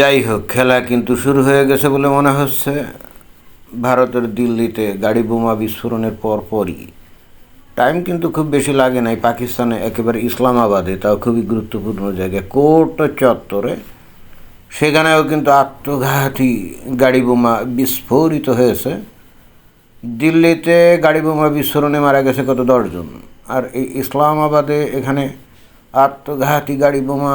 যাই হোক খেলা কিন্তু শুরু হয়ে গেছে বলে মনে হচ্ছে। ভারতের দিল্লিতে গাড়ি বোমা বিস্ফোরণের পরপরই। টাইম কিন্তু খুব বেশি লাগে নাই। পাকিস্তানে একেবারে ইসলামাবাদে, তাও খুবই গুরুত্বপূর্ণ জায়গায় কোর্ট চত্বরে। সেখানেও কিন্তু আত্মঘাতী গাড়ি বোমা বিস্ফোরিত হয়েছে। দিল্লিতে গাড়ি বোমা বিস্ফোরণে মারা গেছে কত দশজন। আর এই ইসলামাবাদে এখানে আত্মঘাতী গাড়ি বোমা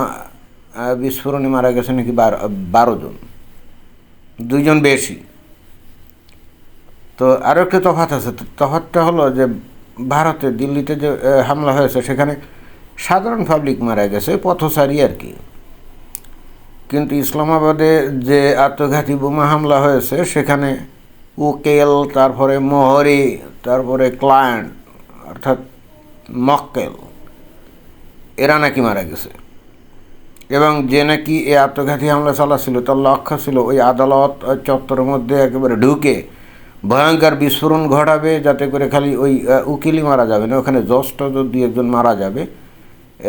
বিস্ফোরণে মারা গেছে নাকি বারো বারো জন। দুইজন বেশি। তো আরও একটু তফাত আছে। তো তফাৎটা হলো যে ভারতে দিল্লিতে যে হামলা হয়েছে, সেখানে সাধারণ পাবলিক মারা গেছে, পথচারী আর কি। কিন্তু ইসলামাবাদে যে আত্মঘাতী বোমা হামলা হয়েছে, সেখানে উকেল, তারপরে মোহরি, তারপরে ক্লায়েন্ট, অর্থাৎ মক্কেল, এরা নাকি মারা গেছে। এবং যে নাকি এই আত্মঘাতী হামলা চালাচ্ছিল, তার লক্ষ্য ছিল ওই আদালত চত্বরের মধ্যে একেবারে ঢুকে ভয়ঙ্কর বিস্ফোরণ ঘটাবে, যাতে করে খালি ওই উকিলই মারা যাবে না, ওখানে জজটা যদি একজন মারা যাবে।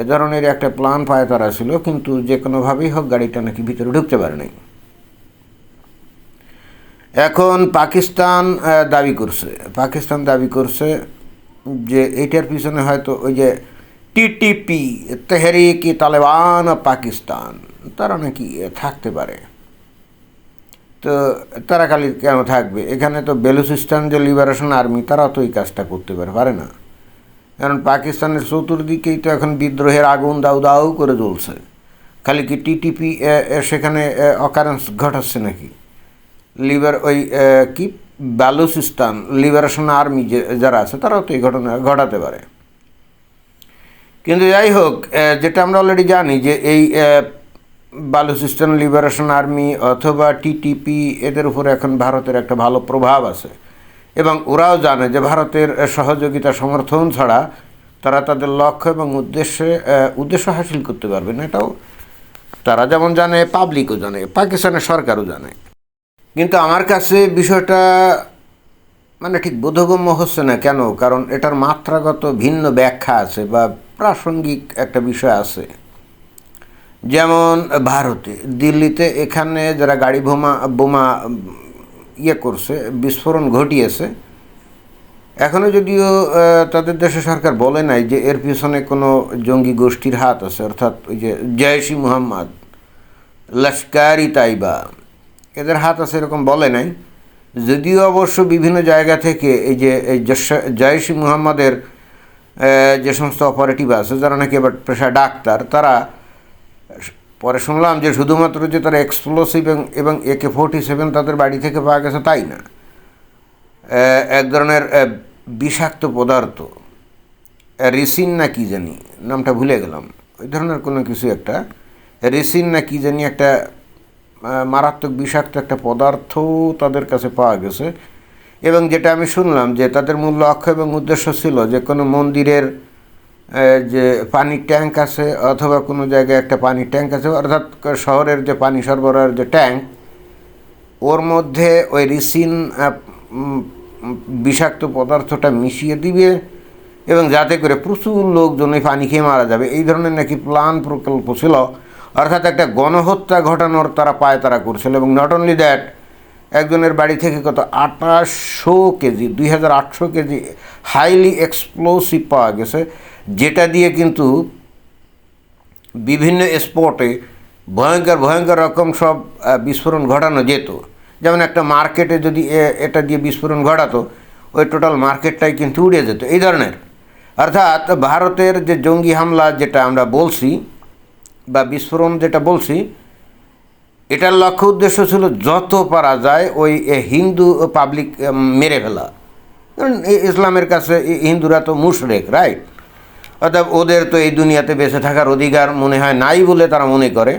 এ ধরনের একটা প্ল্যান পায় তারা ছিল, কিন্তু যে কোনোভাবেই হোক গাড়িটা নাকি ভিতরে ঢুকতে পারে নাই। এখন পাকিস্তান দাবি করছে। পাকিস্তান দাবি করছে যে এইটার পিছনে হয়তো ওই যে টিটিপি তেহরিক তালেবান, পাকিস্তান? তারা নাকি থাকতে পারে। তো তারা খালি কেন থাকবে? এখানে তো বেলুচিস্তান যে লিবারেশন আর্মি তারাও তো এই কাজটা করতে পারে পারে না। কারণ পাকিস্তানের চতুর্দিকেই তো এখন বিদ্রোহের আগুন দাউ দাউ করে জ্বলছে। খালি কি টিটিপি সেখানে অকারেন্স ঘটাচ্ছে নাকি? লিবার ওই কি? বালুচিস্তান লিবারেশন আর্মি যে, যারা আছে, তারাও তো এই ঘটনা, ঘটাতে পারে। কিন্তু যাই হোক যেটা আমরা অলরেডি জানি যে এই বালুচিস্তান লিবারেশন আর্মি অথবা টিটিপি এদের উপরে এখন ভারতের একটা ভালো প্রভাব আছে। এবং ওরাও জানে যে ভারতের সহযোগিতা সমর্থন ছাড়া তারা তাদের লক্ষ্য এবং উদ্দেশ্যে উদ্দেশ্য হাসিল করতে পারবে না। এটাও তারা যেমন জানে পাবলিকও জানে, পাকিস্তানের সরকারও জানে। কিন্তু আমার কাছে বিষয়টা মানে ঠিক বোধগম্য হচ্ছে না কেন? কারণ এটার মাত্রাগত ভিন্ন ব্যাখ্যা আছে বা প্রাসঙ্গিক একটা বিষয় আছে। যেমন ভারতে, দিল্লিতে এখানে যারা গাড়ি বোমা বোমা ইয়ে করছে, বিস্ফোরণ ঘটিয়েছে এখনও যদিও তাদের দেশে সরকার বলে নাই যে এর পিছনে কোনো জঙ্গি গোষ্ঠীর হাত আছে, অর্থাৎ ওই যে জয়সি মুহাম্মদ, লস্কারি তাইবা, এদের হাত আছে এরকম বলে নাই। যদিও অবশ্য বিভিন্ন জায়গা থেকে এই যে, এই জয়সি মুহাম্মদের যে সমস্ত অপারেটিভ আছে, যারা নাকি এবার পেশা ডাক্তার, তারা পরে শুনলাম যে শুধুমাত্র যে তারা এক্সপ্লোসিভ এবং একে ফোর্টি সেভেন তাদের বাড়ি থেকে পাওয়া গেছে তাই না? এক ধরনের বিষাক্ত পদার্থ। রিসিন না কি জানি, নামটা ভুলে গেলাম। ওই ধরনের কোনো কিছু একটা। রিসিন না কি জানি একটা মারাত্মক বিষাক্ত একটা পদার্থ তাদের কাছে পাওয়া গেছে। এবং যেটা আমি শুনলাম যে তাদের মূল লক্ষ্য এবং উদ্দেশ্য ছিল যে কোনো মন্দিরের যে পানির ট্যাঙ্ক আছে অথবা কোনো জায়গায় একটা পানির ট্যাঙ্ক আছে, অর্থাৎ শহরের যে পানি সরবরাহের যে ট্যাঙ্ক, ওর মধ্যে ওই রিসিন বিষাক্ত পদার্থটা মিশিয়ে দিবে এবং যাতে করে প্রচুর লোকজন ওই পানি খেয়ে মারা যাবে। এই ধরনের নাকি প্ল্যান প্রকল্প ছিল। অর্থাৎ একটা গণহত্যা ঘটানোর তারা পায় তারা করছিল এবং নট অনলি দ্যাট একজনের বাড়ি থেকে কত? আঠাশশো কেজি, দুই হাজার আটশো কেজি হাইলি এক্সপ্লোসিভ পাওয়া গেছে, যেটা দিয়ে কিন্তু বিভিন্ন স্পটে ভয়ঙ্কর ভয়ঙ্কর রকম সব বিস্ফোরণ ঘটানো যেত। যেমন একটা মার্কেটে যদি এটা দিয়ে বিস্ফোরণ ঘটাতো, ওই টোটাল মার্কেটটাই কিন্তু উড়ে যেত, এই ধরনের। অর্থাৎ ভারতের যে জঙ্গি হামলা যেটা আমরা বলছি, বা বিস্ফোরণ যেটা বলছি এটার লক্ষ্য উদ্দেশ্য ছিল যত পারা যায় ওই হিন্দু পাবলিক মেরে ফেলা। কারণ ইসলামের কাছে হিন্দুরা তো মুশরেক রাইট অর্থাৎ ওদের তো এই দুনিয়াতে বেঁচে থাকার অধিকার মনে হয় নাই বলে তারা মনে করে।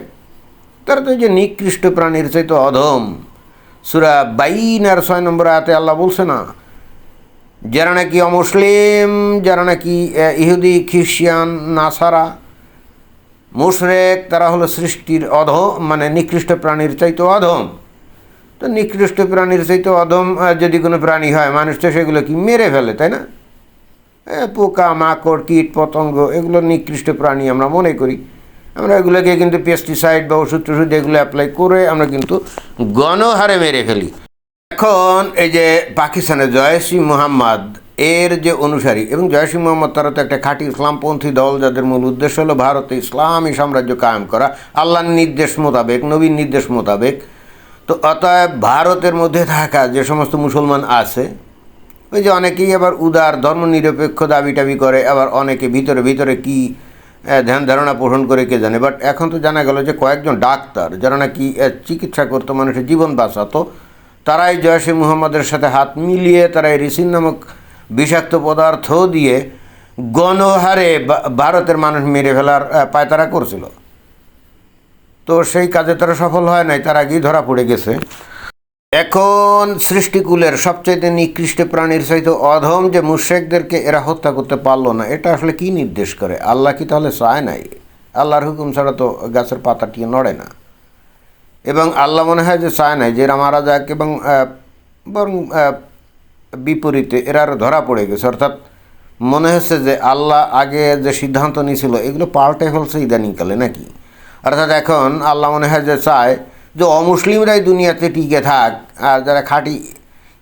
তারা তো যে নিকৃষ্ট প্রাণীর চাইতে অধম। সুরা বাইন আর ছয় নম্বর আয়াতে আল্লাহ বলছে না, যারা নাকি অমুসলিম, যারা নাকি ইহুদি, খ্রিস্টান, নাসারা মুশরেক তারা হলো সৃষ্টির অধম মানে নিকৃষ্ট প্রাণীর চাইতে অধম। তো নিকৃষ্ট প্রাণীর চাইতে অধম যদি কোনো প্রাণী হয়, মানুষ তো সেগুলো কি মেরে ফেলে, তাই না? পোকা, মাকড়, কীট, পতঙ্গ, এগুলো নিকৃষ্ট প্রাণী আমরা মনে করি। আমরা এগুলোকে কিন্তু পেস্টিসাইড বা ওষুধ টষুধ এগুলো অ্যাপ্লাই করে আমরা কিন্তু গণহারে মেরে ফেলি। এখন এই যে পাকিস্তানের জয়সি মোহাম্মদ এর যে অনুসারী, এবং জয়সিং মোহাম্মদ তারা তো একটা খাঁটি ইসলামপন্থী দল, যাদের মূল উদ্দেশ্য হলো ভারতে ইসলামী সাম্রাজ্য কায়েম করা, আল্লাহর নির্দেশ মোতাবেক, নবীর নির্দেশ মোতাবেক। তো অতএব ভারতের মধ্যে থাকা যে সমস্ত মুসলমান আছে, ওই যে অনেকেই আবার উদার ধর্মনিরপেক্ষ দাবি টাবি করে, আবার অনেকে ভিতরে ভিতরে কি ধ্যান ধারণা পোষণ করে কে জানে। বাট এখন তো জানা গেল যে কয়েকজন ডাক্তার, যারা নাকি চিকিৎসা করতো, মানুষের জীবন বাঁচাতো, তারাই জয়সে মুহাম্মদের সাথে হাত মিলিয়ে তারা এই নামক বিষাক্ত পদার্থ দিয়ে গণহারে ভারতের মানুষ মেরে ফেলার পায়তারা করছিল। তো সেই কাজে তারা সফল হয় নাই, তার আগেই ধরা পড়ে গেছে। এখন সৃষ্টিকুলের সবচাইতে নিকৃষ্ট প্রাণীর সহিত অধম যে মুশেকদেরকে এরা হত্যা করতে পারল না, এটা আসলে কি নির্দেশ করে? আল্লাহ কি তাহলে চায় নাই? আল্লাহর হুকুম ছাড়া তো গাছের পাতাটি নড়ে না। এবং আল্লাহ মনে হয় যে চায় নাই যে এরা মারা যাক এবং বরং বিপরীতে এরা আরও ধরা পড়ে গেছে। অর্থাৎ মনে হচ্ছে যে আল্লাহ আগে যে সিদ্ধান্ত নিয়েছিল, এগুলো পাল্টে ফেলছে ইদানিংকালে নাকি? অর্থাৎ এখন আল্লাহ মনে হয় যে চায় যে অমুসলিমরাই দুনিয়াতে টিকে থাক, আর যারা খাঁটি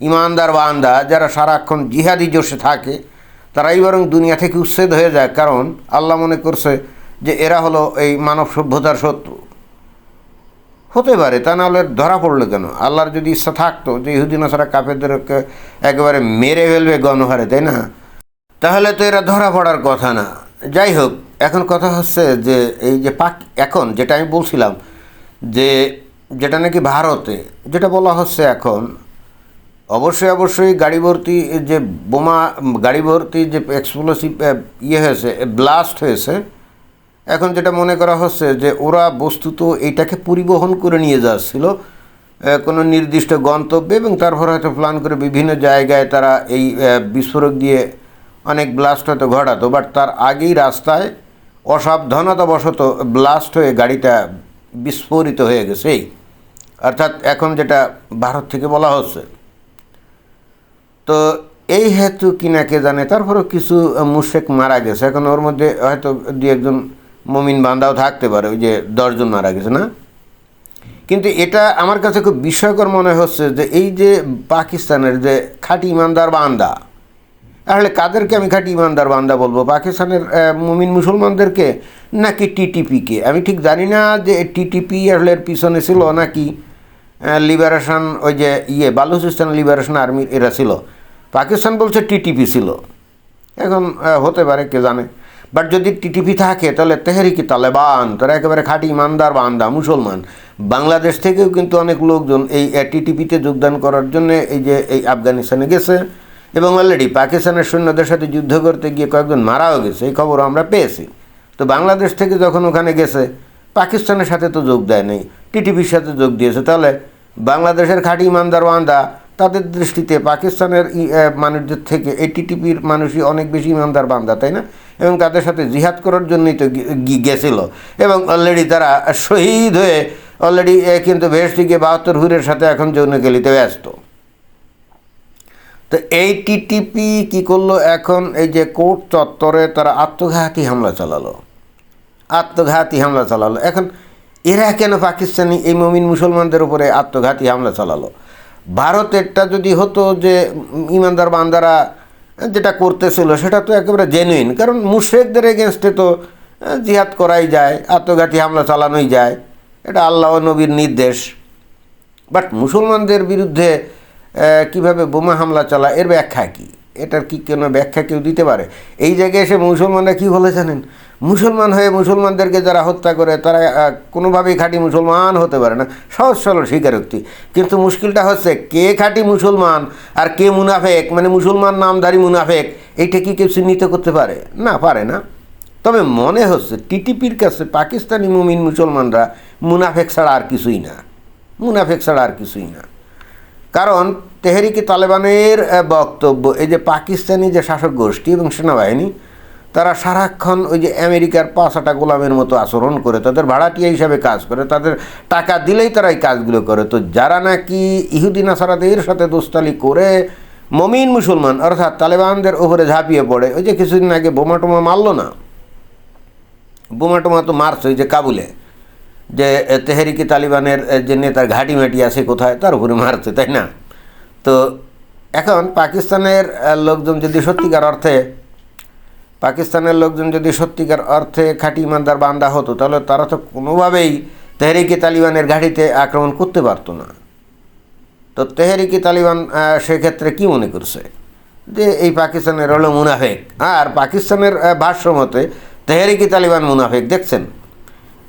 ইমানদার বান্দা যারা সারাক্ষণ জিহাদি জোশে থাকে, তারাই বরং দুনিয়া থেকে উচ্ছেদ হয়ে যায়। কারণ আল্লাহ মনে করছে যে এরা হলো এই মানব সভ্যতার শত্রু। হতে পারে, তা নাহলে ধরা পড়ল কেন? আল্লাহর যদি ইচ্ছা থাকতো যে ইহুদিন সারা কাফেরদেরকে একেবারে মেরে ফেলবে গণহারে, তাই না? তাহলে তো এরা ধরা পড়ার কথা না। যাই হোক, এখন কথা হচ্ছে যে এই যে পাক, এখন যেটা আমি বলছিলাম যে যেটা নাকি ভারতে, যেটা বলা হচ্ছে এখন, অবশ্যই অবশ্যই গাড়ি ভর্তি যে বোমা, গাড়ি ভর্তি যে এক্সপ্লোসিভ ইয়ে হয়েছে ব্লাস্ট হয়েছে এখন যেটা মনে করা হচ্ছে যে ওরা বস্তুত এইটাকে পরিবহন করে নিয়ে যাচ্ছিল কোনো নির্দিষ্ট গন্তব্যে এবং তারপর হয়তো প্ল্যান করে বিভিন্ন জায়গায় তারা এই বিস্ফোরক দিয়ে অনেক ব্লাস্ট হয়তো ঘটাতো বাট তার আগেই রাস্তায় অসাবধানতাবশত ব্লাস্ট হয়ে গাড়িটা বিস্ফোরিত হয়ে গেছে। এই অর্থাৎ এখন যেটা ভারত থেকে বলা হচ্ছে। তো এই হেতু কিনা কে জানে, তারপরেও কিছু মুশেক মারা গেছে। এখন ওর মধ্যে হয়তো দু একজন মমিন বান্দাও থাকতে পারে, ওই যে দশজন মারা গেছে, না? কিন্তু এটা আমার কাছে খুব বিস্ময়কর মনে হচ্ছে যে এই যে পাকিস্তানের যে খাঁটি ইমানদার বান্দা আসলে কাদেরকে আমি খাঁটি ইমানদার বান্দা বলব? পাকিস্তানের মুমিন মুসলমানদেরকে নাকি টিটিপিকে? আমি ঠিক জানি না যে টিটিপি আসলে এর পিছনে ছিল নাকি লিবারেশন ওই যে ইয়ে বালুচিস্তান লিবারেশন আর্মির এরা ছিল। পাকিস্তান বলছে টিটিপি ছিল। এখন হতে পারে, কে জানে? বাট যদি টিটিপি থাকে, তাহলে তেহরিকি তালেবান, তারা একেবারে খাঁটি ইমানদার বান্দা মুসলমান। বাংলাদেশ থেকেও কিন্তু অনেক লোকজন এই টিটিপিতে যোগদান করার জন্য এই যে, এই আফগানিস্তানে গেছে। এবং অলরেডি পাকিস্তানের সৈন্যদের সাথে যুদ্ধ করতে গিয়ে কয়েকজন মারাও গেছে, এই খবর আমরা পেয়েছি। তো বাংলাদেশ থেকে যখন ওখানে গেছে, পাকিস্তানের সাথে তো যোগ দেয় নাই, টিটিপির সাথে যোগ দিয়েছে। তাহলে বাংলাদেশের খাঁটি ইমানদার বান্দা তাদের দৃষ্টিতে পাকিস্তানের মানুষদের থেকে, এই টিটিপির মানুষই অনেক বেশি ইমানদার বান্দা তাই না? এবং তাদের সাথে জিহাদ করার জন্যই তো গেছিল। এবং অলরেডি তারা শহীদ হয়ে অলরেডি কিন্তু ভেস্টিকে বাহাত্তর হুরের সাথে এখন যৌনকেলিতে ব্যস্ত। তো এই টিটিপি কি করল এখন? এই যে কোর্ট চত্বরে তারা আত্মঘাতী হামলা চালালো। আত্মঘাতী হামলা চালালো। এখন এরা কেন পাকিস্তানি এই মমিন মুসলমানদের উপরে আত্মঘাতী হামলা চালালো? ভারতেরটা যদি হতো যে ইমানদার বান্দারা যেটা করতেছিল, সেটা তো একেবারে জেনুইন কারণ মুশ্রেকদের এগেনস্টে তো জিহাদ করাই যায়, আত্মঘাতী হামলা চালানোই যায়। এটা আল্লাহ নবীর নির্দেশ। বাট মুসলমানদের বিরুদ্ধে কীভাবে বোমা হামলা চালা, এর ব্যাখ্যা কী? এটার কি কোনো ব্যাখ্যা কেউ দিতে পারে? এই জায়গায় এসে মুসলমানরা কী বলে জানেন? মুসলমান হয়ে মুসলমানদেরকে যারা হত্যা করে, তারা কোনোভাবেই খাঁটি মুসলমান হতে পারে না। সহজ সরল স্বীকারোক্তি। কিন্তু মুশকিলটা হচ্ছে, কে খাঁটি মুসলমান আর কে মুনাফেক? মানে মুসলমান নামধারী মুনাফেক, এইটা কি কেউ চিহ্নিত করতে পারে? না পারে না। তবে মনে হচ্ছে, টিটিপির কাছে পাকিস্তানি মুমিন মুসলমানরা মুনাফেক ছাড়া আর কিছুই না। মুনাফেক ছাড়া আর কিছুই না। কারণ তেহরিকি তালেবানের বক্তব্য, এই যে পাকিস্তানি যে শাসক গোষ্ঠী এবং সেনাবাহিনী তারা সারাক্ষণ ওই যে আমেরিকার পাঁচাটা গোলামের মতো আচরণ করে, তাদের ভাড়াটিয়া হিসাবে কাজ করে, তাদের টাকা দিলেই তারা এই কাজগুলো করে। তো যারা নাকি ইহুদি নাসারাদের সাথে দোস্তালি করে, মমিন মুসলমান, অর্থাৎ তালেবানদের ওপরে ঝাঁপিয়ে পড়ে, ওই যে কিছুদিন আগে বোমা টোমা মারলো না? বোমা টোমা তো মারছে ওই যে কাবুলে, যে তেহরিকি তালিবানের যে নেতার ঘাঁটি মাটি আছে কোথায়, তার উপরে মারছে, তাই না? তো এখন পাকিস্তানের লোকজন যদি সত্যিকার অর্থে পাকিস্তানের লোকজন যদি সত্যিকার অর্থে খাঁটি ইমানদার বান্দা হতো, তাহলে তারা তো কোনোভাবেই তেহরিকি তালিবানের ঘাঁটিতে আক্রমণ করতে পারতো না। তো তেহরিকি তালিবান সেক্ষেত্রে কি মনে করছে? যে এই পাকিস্তানের হলো মুনাফেক। আর পাকিস্তানের ভাষ্য মতে তেহরিকি তালিবান মুনাফেক, দেখছেন?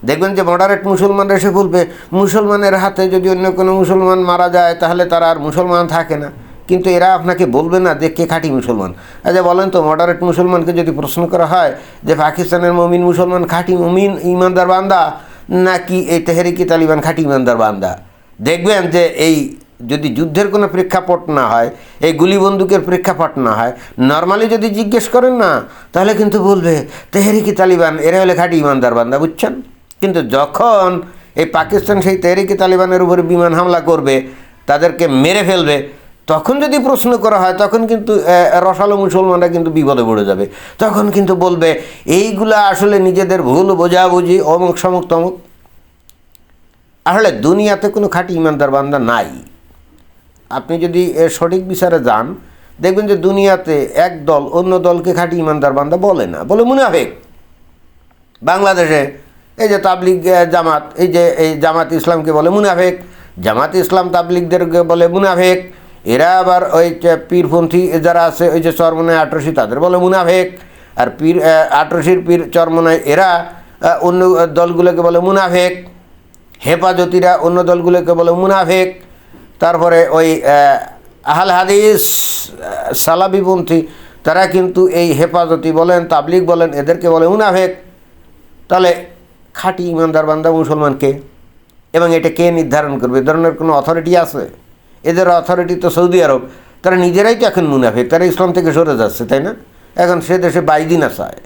দেখবেন যে মডারেট মুসলমানরা এসে বলবে, মুসলমানের হাতে যদি অন্য কোনো মুসলমান মারা যায়, তাহলে তারা আর মুসলমান থাকে না। কিন্তু এরা আপনাকে বলবে না যে কে খাঁটি মুসলমান। আচ্ছা বলেন তো মডারেট মুসলমানকে যদি প্রশ্ন করা হয় যে পাকিস্তানের মমিন মুসলমান খাঁটি মমিন, ইমানদার বান্দা, নাকি এই তেহরিকি তালিবান খাঁটি ইমানদার বান্দা? দেখবেন যে এই যদি যুদ্ধের কোনো প্রেক্ষাপট না হয়, এই গুলি বন্দুকের প্রেক্ষাপট না হয় নর্মালি যদি জিজ্ঞেস করেন না, তাহলে কিন্তু বলবে, তেহরিকি তালিবান, এরা হলে খাঁটি ইমানদার বান্দা বুঝছেন? কিন্তু যখন এই পাকিস্তান সেই তেহরিকি তালিবানের উপরে বিমান হামলা করবে, তাদেরকে মেরে ফেলবে তখন যদি প্রশ্ন করা হয়, তখন কিন্তু রসালো মুসলমানরা কিন্তু বিপদে পড়ে যাবে। তখন কিন্তু বলবে, এইগুলা আসলে নিজেদের ভুল, বোঝাবুঝি, অমুক সমুক তমুক। আসলে দুনিয়াতে কোনো খাঁটি ইমানদার বান্দা নাই। আপনি যদি সঠিক বিচারে যান, দেখবেন যে দুনিয়াতে এক দল অন্য দলকে খাঁটি ইমানদার বান্দা বলে না, বলে মুনাফেক। বাংলাদেশে এই যে তাবলিগ জামাত, এই যে, এই জামাত ইসলামকে বলে মুনাফেক, জামাত ইসলাম তাবলিগদেরকে বলে মুনাফেক। এরা আবার ওই পীরপন্থী যারা আছে ওই যে চরমনায় আটরশি তাদের বলে মুনাফেক। আর পীর আহ, আটরশির পীর চরমনায় এরা অন্য দলগুলোকে বলে মুনাফেক। হেফাজতিরা অন্য দলগুলোকে বলে মুনাফেক। তারপরে ওই আহ, আহাল হাদিস সালাবিপন্থী তারা কিন্তু এই হেফাজতি বলেন তাবলিক বলেন এদেরকে বলে মুনাফেক। তাহলে খাঁটি ইমানদার বান্দা মুসলমানকে এবং এটা কে নির্ধারণ করবে? এ ধরনের কোনো অথরিটি আছে? এদের অথরিটি তো সৌদি আরব। তারা নিজেরাই তো এখন মুনাফেক, তারা ইসলাম থেকে সরে যাচ্ছে, তাই না? এখন সে দেশে বাইদিন আসায়,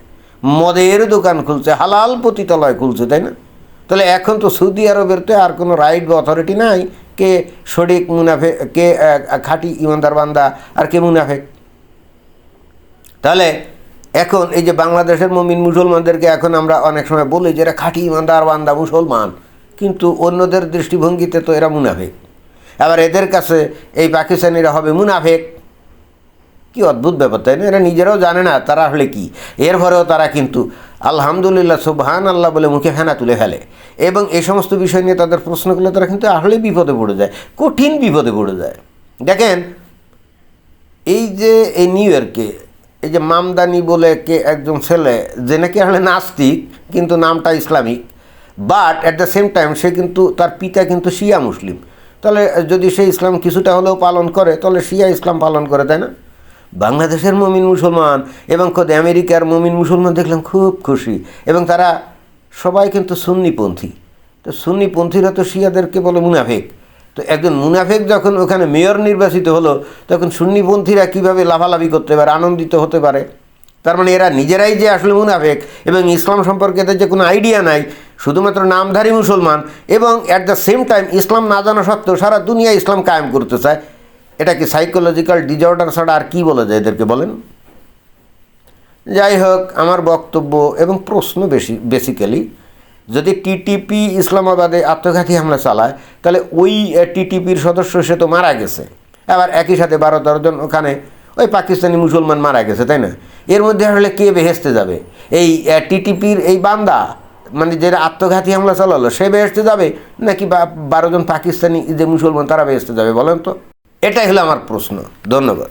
মদের দোকান খুলছে, হালাল পতিতলয় খুলছে, তাই না? তাহলে এখন তো সৌদি আরবের তো আর কোনো রাইট বা অথরিটি নাই কে শরিক মুনাফে কে খাঁটি ইমানদার বান্দা আর কে মুনাফেক। তাহলে এখন এই যে বাংলাদেশের মমিন মুসলমানদেরকে এখন আমরা অনেক সময় বলি যে এরা খাঁটি ইমানদার বান্দা, মুসলমান। কিন্তু অন্যদের দৃষ্টিভঙ্গিতে তো এরা মুনাফেক। আবার এদের কাছে এই পাকিস্তানিরা হবে মুনাফেক। কি অদ্ভুত ব্যাপার, তাই না? এরা নিজেরাও জানে না, তারা হলে কি? এর পরেও তারা কিন্তু আলহামদুলিল্লাহ সুবহান আল্লাহ বলে মুখে ফেনা তুলে ফেলে। এবং এই সমস্ত বিষয় নিয়ে তাদের প্রশ্ন করলে তারা কিন্তু আসলে বিপদে পড়ে যায়, কঠিন বিপদে পড়ে যায়। দেখেন, এই যে এই নিউ ইয়র্কে এই যে মামদানি বলে কে একজন ছেলে, যে নাকি আসলে নাস্তিক, কিন্তু নামটা Islamic but at the same time সে কিন্তু, তার পিতা কিন্তু শিয়া মুসলিম। তাহলে যদি সে ইসলাম কিছুটা হলেও পালন করে, তাহলে শিয়া ইসলাম পালন করে, তাই না? বাংলাদেশের মমিন মুসলমান এবং খোদ আমেরিকার মমিন মুসলমান দেখলাম খুব খুশি। এবং তারা সবাই কিন্তু সুন্নিপন্থী। তো সুন্নিপন্থীরা তো শিয়াদেরকে বলে মুনাফেক। তো একজন মুনাফেক যখন ওখানে মেয়র নির্বাচিত হলো, তখন সুন্নিপন্থীরা কীভাবে লাভালাভি করতে পারে, আনন্দিত হতে পারে? তার মানে এরা নিজেরাই যে আসলে মুনাফেক এবং ইসলাম সম্পর্কে এদের যে কোনো আইডিয়া নাই, শুধুমাত্র নামধারী মুসলমান এবং অ্যাট দ্য সেম টাইম ইসলাম না জানা সত্ত্বেও সারা দুনিয়া ইসলাম কায়েম করতে চায়। এটা কি সাইকোলজিক্যাল ডিজর্ডার ছাড়া আর কী বলা যায় এদেরকে বলেন? যাই হোক, আমার বক্তব্য এবং প্রশ্ন বেশি বেসিক্যালি যদি টিটিপি ইসলামাবাদে আত্মঘাতী হামলা চালায়, তাহলে ওই টিটিপির সদস্য সে তো মারা গেছে। আবার একই সাথে বারো তেরোজন ওখানে ওই পাকিস্তানি মুসলমান মারা গেছে, তাই না? এর মধ্যে আসলে কে বেহেস্তে যাবে? এই টিটিপির এই বান্দা মানে যেটা আত্মঘাতী হামলা চালালো, সে বেহেস্তে যাবে? নাকি বা, বারো জন পাকিস্তানি যে মুসলমান, তারা বেহেস্তে যাবে? বলেন তো। এটাই হলো আমার প্রশ্ন। ধন্যবাদ।